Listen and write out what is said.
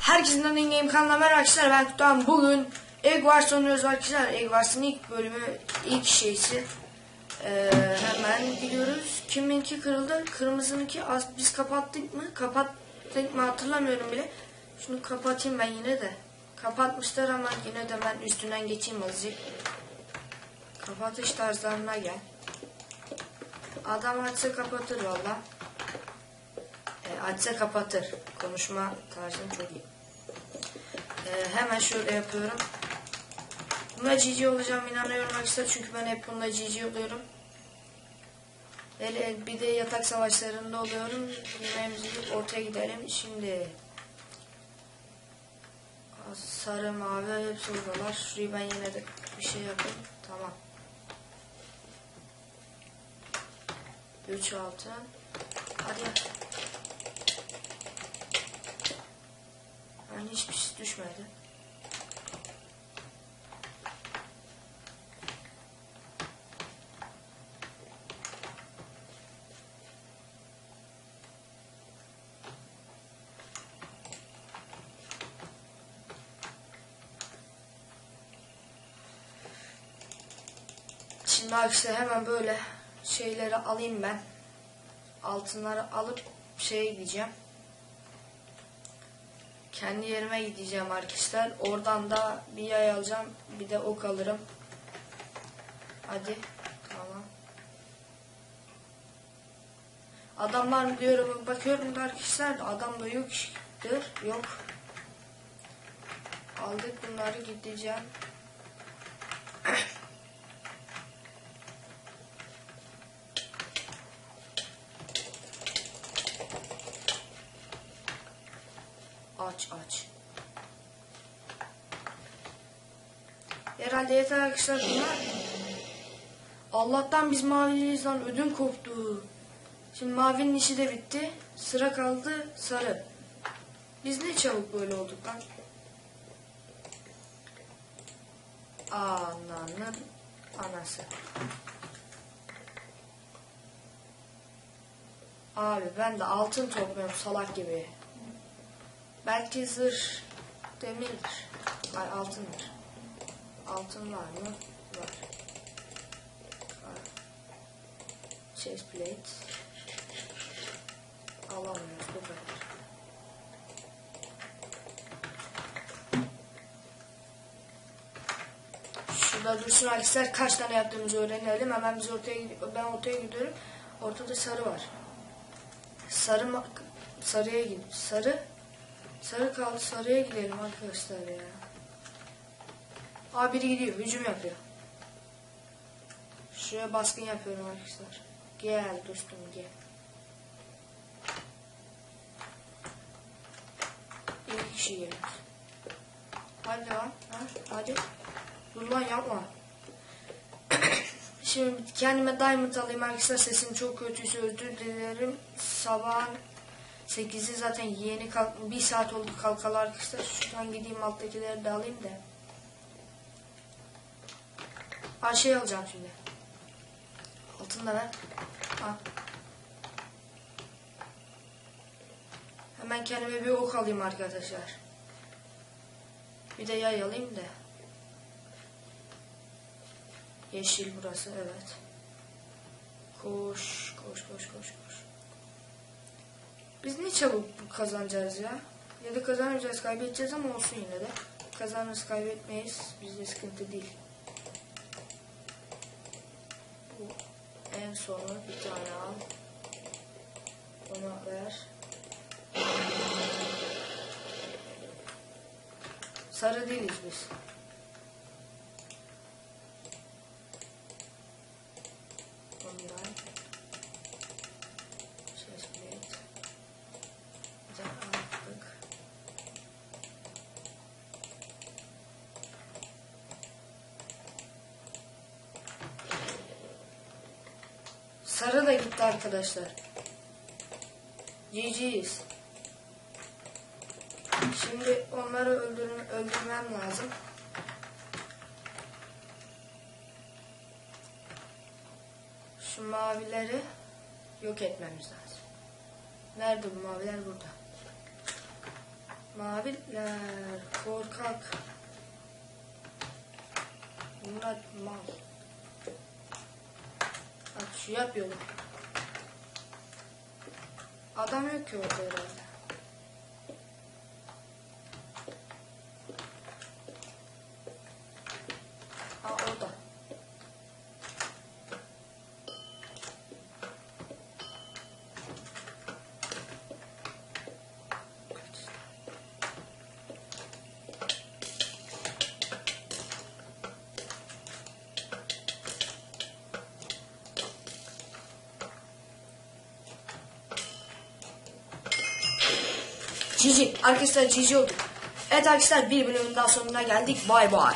Herkesin in game kanalına merhaba arkadaşlar. Ben Kutan. Bugün Egg Wars oynuyoruz arkadaşlar. Egg Wars'ın ilk bölümü ilk şeysi. Ee, hemen gidiyoruz. Kiminki kırıldı? Kırmızınınki az biz kapattık mı? Kapattık mı hatırlamıyorum bile. Şunu kapatayım ben yine de. Kapatmışlar ama yine de ben üstünden geçeyim azıcık. Kapatış tarzlarına gel adam açsa kapatır valla e, açsa kapatır. Konuşma tarzım çok iyi. E, hemen şöyle yapıyorum. Buna GG olacağım inanıyorum arkadaşlar. Çünkü ben hep bunda GG oluyorum. Hele bir de yatak savaşlarında oluyorum. Yiyip ortaya gidelim. Şimdi sarı mavi hepsi oradalar. Şurayı ben yine de bir şey yapayım. Tamam. 3 altın. Hadi ya. Yani hiçbir şey düşmedi. Şimdi arkadaşlar hemen böyle şeyleri alayım ben. Altınları alıp şeye gideceğim kendi yerime gideceğim arkadaşlar. Oradan da bir yay alacağım. Bir de ok alırım. Hadi. Tamam. Adamlar diyorum bakıyorum da arkadaşlar adam da yoktur. Yok. Aldık bunları gideceğim. Aç aç. Herhalde yeter arkadaşlar bunlar. Allah'tan biz maviliyiz lan ödüm koptu. Şimdi mavinin işi de bitti. Sıra kaldı sarı. Biz ne çabuk böyle olduk lan. Ananın anası. Abi ben de altın topluyorum salak gibi. Belki zırh demirdir. Ay altındır. Altın var mı? Var. var. Chest plate. Alamıyoruz bu kadar. Şurada dursun arkadaşlar kaç tane yaptığımızı öğrenelim. Hemen biz ortaya. Ben ortaya gidiyorum. Ortada sarı var. Sarı sarıya gidip sarı Sarı kaldı. Sarıya gidelim arkadaşlar ya. Aa biri gidiyor. Hücum yapıyor. Şuraya baskın yapıyorum arkadaşlar. Gel dostum gel. İlk kişi geliyor. Hadi lan. Ha, hadi. Dur lan yapma. Şimdi kendime diamond alayım arkadaşlar. Sesim çok kötüyse özür dilerim. Sabahın 8'i zaten yeni kalk bir saat oldu kalkalı arkadaşlar. Şuradan gideyim alttakileri de alayım da. Ha şey alacağım şimdi. Altın da ver. Ha. Hemen kendime bir ok alayım arkadaşlar. Bir de yay alayım da. Yeşil burası evet. Koş koş koş koş koş. Biz ne çabuk kazanacağız ya? Ya da kazanamayacağız, kaybedeceğiz ama olsun yine de. Kazanırız, kaybetmeyiz. Bizde sıkıntı değil. Bu en sonu bir tane al. Ona ver. Sarı değiliz biz. Sarı da gitti arkadaşlar. GG'yiz. Şimdi onları öldür öldürmem lazım. Şu mavileri yok etmemiz lazım. Nerede bu maviler burada. Maviler korkak. Bunlar mal. Bak şu yap yolu. Adam yok ki orada herhalde. Aa orada. Cici. Arkadaşlar cici olduk. Evet arkadaşlar bir bölümün daha sonuna geldik. Bay bay.